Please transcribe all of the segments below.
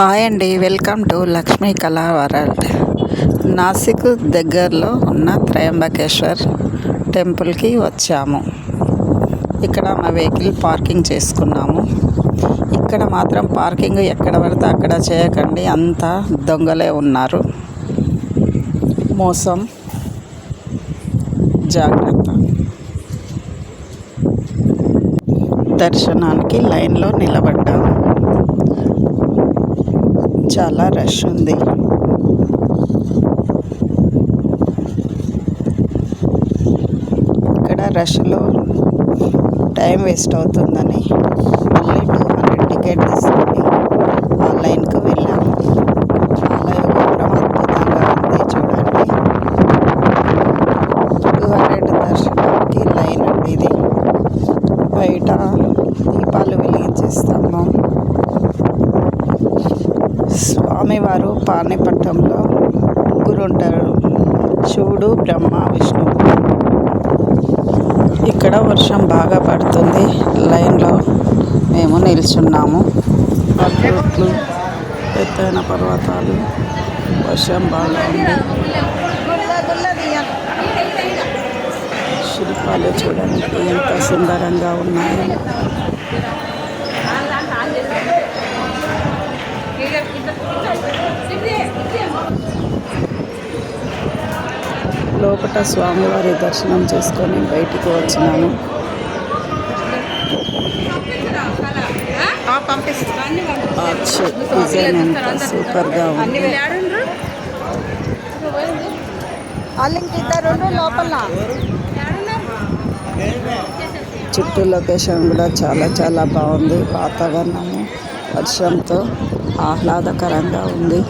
Hi అండి. Welcome to Lakshmi కళా world. Nashik దగ్గరలో ఉన్న త్రయంబకేశ్వర్ టెంపుల్కి వచ్చాము. ఇక్కడ మా వెహికల్ పార్కింగ్ చేసుకున్నాము. ఇక్కడ మాత్రం పార్కింగ్ ఎక్కడ పడితే అక్కడ చేయకండి. అంతా దొంగలే ఉన్నారు. మోసం. జాగ్రత్త. దర్శనానికి లైన్లో నిలబడ్డాము. చాలా రష్ ఉంది. ఇక్కడ రష్లో టైం వేస్ట్ అవుతుందని మళ్ళీ టూ హండ్రెడ్ టికెట్ తీసుకొని ఆ లైన్కి వెళ్ళాము. ఆలయ గోపురం అద్భుతంగా ఉంది చూడండి. టూ హండ్రెడ్ దర్శనానికి లైన్ ఉంది ఇది. బయట దీపాలు వెలిగించేస్తాము స్వామివారు పాణిపట్టంలో ముగ్గురు ఉంటారు. శివుడు బ్రహ్మ విష్ణువు ఇక్కడ వర్షం బాగా పడుతుంది. లైన్లో మేము నిల్చున్నాము. అద్భుట్లు ఎత్తైన పర్వతాలు. వర్షం బాగా ఉంది. శిల్పాలు చూడడానికి ఎంత సుందరంగా ఉన్నాయి. లోపల స్వామివారి దర్శనం చేసుకొని బయటికి వచ్చినాను ఆర్చ్ డిజైన్ ఎంత సూపర్గా ఉంది. చుట్టూ లొకేషన్ కూడా చాలా చాలా బాగుంది. వాతావరణము వర్షంతో ఆహ్లాదకరంగా ఉంది.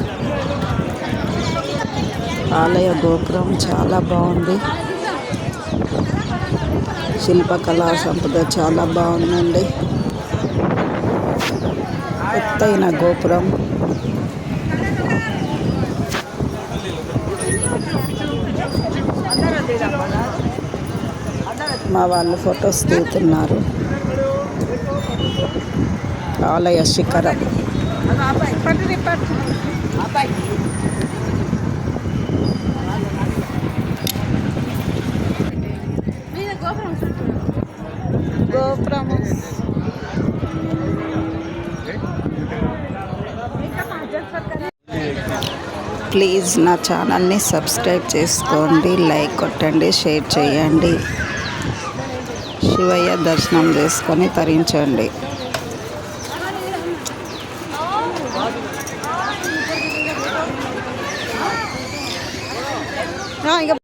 ఆలయ గోపురం చాలా బాగుంది. శిల్పకళా సంపద చాలా బాగుందండి. ఎత్తైన గోపురం. మా వాళ్ళు ఫొటోస్ తీస్తున్నారు. ఆలయ శిఖరం. ప్లీజ్ నా ఛానల్ని సబ్స్క్రైబ్ చేసుకోండి లైక్ కొట్టండి షేర్ చేయండి. శివయ్య దర్శనం చేసుకొని తరించండి. ఇక